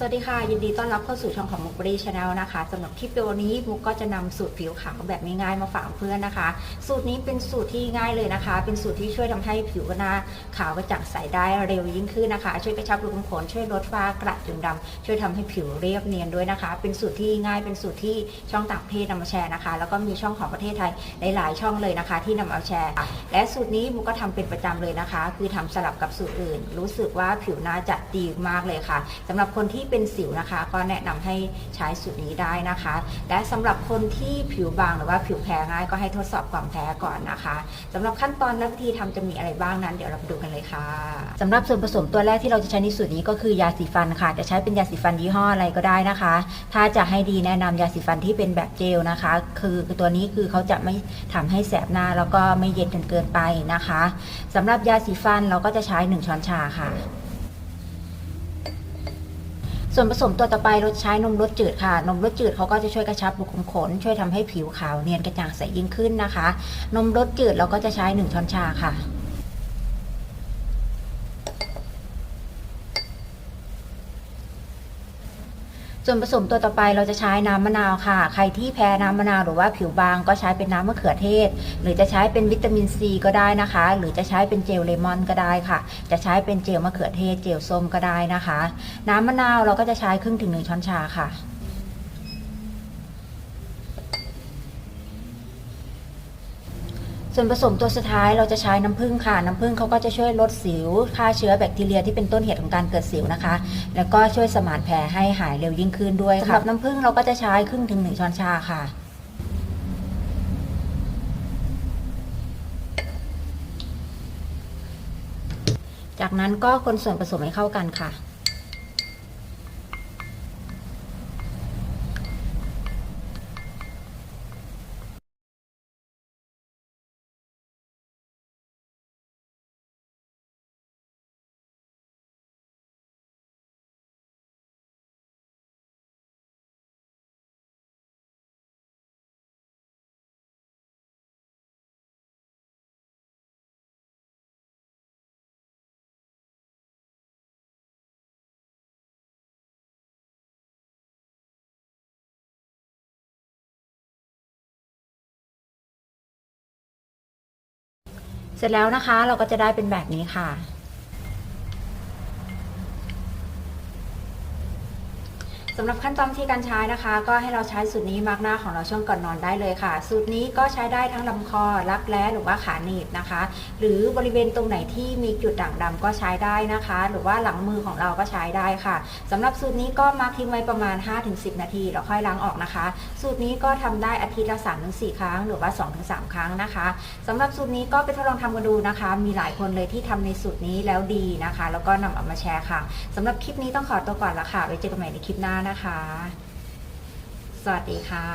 สวัสดีค่ะ ยินดีต้อนรับเข้าสู่ช่องของมุกบรีชาแนลนะคะสำหรับคลิปวิดีโอนี้มุกก็จะนำสูตรผิวขาวแบบง่ายๆมาฝากเพื่อนนะคะ สูตรนี้เป็นสูตรที่ง่ายเลยนะคะ เป็นสูตรที่ช่วยทำให้ผิวหน้าขาวกระจ่างใสได้เร็วยิ่งขึ้นนะคะ ช่วยกระชับรูขุมขนช่วยลดฝ้ากระจุดดำช่วยทำให้ผิวเรียบเนียนด้วยนะคะ เป็นสูตรที่ง่ายเป็นสูตรที่ช่องต่างประเทศนำมาแชร์นะคะ แล้วก็มีช่องของประเทศไทยหลายๆช่องเลยนะคะ ที่นำเอาแชร์ค่และสูตรนี้มุกก็ทำเป็นประจำเลยนะคะ คือทำสลับกับสูตรอื่น รู้สึกว่าผิวหน้าจะดีมากเลยค่ะสำหรับคนที่เป็นสิวนะคะ ก็แนะนำให้ใช้สูตรนี้ได้นะคะ และสำหรับคนที่ผิวบางหรือว่าผิวแพ้ง่ายก็ให้ทดสอบความแพ้ก่อนนะคะสำหรับขั้นตอนและวิธีทำจะมีอะไรบ้างนั้น เดี๋ยวเราไปดูกันเลยค่ะสำหรับส่วนผสมตัวแรกที่เราจะใช้ในสูตรนี้ก็คือยาสีฟันค่ะจะใช้เป็นยาสีฟันยี่ห้ออะไรก็ได้นะคะ ถ้าจะให้ดีแนะนำยาสีฟันที่เป็นแบบเจลนะคะ คือตัวนี้คือเขาจะไม่ทำให้แสบหน้าแล้วก็ไม่เย็นจนเกินไปนะคะสำหรับยาสีฟันเราก็จะใช้ 1 ช้อนชาค่ะ ส่วนผสมตัวต่อไปเราใช้นมรสจืดค่ะ นมรสจืดเขาก็จะช่วยกระชับรูขุมขน ช่วยทำให้ผิวขาวเนียนกระจ่างใสยิ่งขึ้นนะคะ นมรสจืดเราก็จะใช้ 1 ช้อนชาค่ะ ส่วนผสมตัวต่อไปเราจะใช้น้ำมะนาวค่ะ ใครที่แพ้น้ำมะนาวหรือว่าผิวบางก็ใช้เป็นน้ำมะเขือเทศ หรือจะใช้เป็นวิตามินซีก็ได้นะคะ หรือจะใช้เป็นเจลเลมอนก็ได้ค่ะ จะใช้เป็นเจลมะเขือเทศ เจลส้มก็ได้นะคะ น้ำมะนาวเราก็จะใช้ครึ่งถึงหนึ่งช้อนชาค่ะ ส่วนผสมตัวสุดท้ายเราจะใช้น้ำผึ้งค่ะ น้ำผึ้งเขาก็จะช่วยลดสิวฆ่าเชื้อแบคทีเรียที่เป็นต้นเหตุของการเกิดสิวนะคะ แล้วก็ช่วยสมานแผลให้หายเร็วยิ่งขึ้นด้วยสำหรับน้ำผึ้งเราก็จะใช้ครึ่งถึงหนึ่งช้อนชาค่ะจากนั้นก็คนส่วนผสมให้เข้ากันค่ะ เสร็จแล้วนะคะเราก็จะได้เป็นแบบนี้ค่ะ สำหรับขั้นตอนที่การใช้นะคะ ก็ให้เราใช้สูตรนี้มาร์กหน้าของเราช่วงก่อนนอนได้เลยค่ะ สูตรนี้ก็ใช้ได้ทั้งลำคอรักแร้หรือว่าขาหนีบนะคะ หรือบริเวณตรงไหนที่มีจุดด่างดำก็ใช้ได้นะคะ หรือว่าหลังมือของเราก็ใช้ได้ค่ะสำหรับสูตรนี้ก็มาร์กทิ้งไว้ประมาณ 5-10 นาทีแล้วค่อยล้างออกนะคะ สูตรนี้ก็ทำได้อาทิตย์ละ3-4 ครั้ง หรือว่า 2-3 ครั้งนะคะสำหรับสูตรนี้ก็ไปทดลองทำกันดูนะคะ มีหลายคนเลยที่ทำในสูตรนี้แล้วดีนะคะ แล้วก็นำเอามาแชร์ค่ะสำหรับคลิปนี้ต้องขอตัวก่อนละค่ะไว้เจอกันใหม่ในคลิปหน้านะคะ สวัสดีค่ะ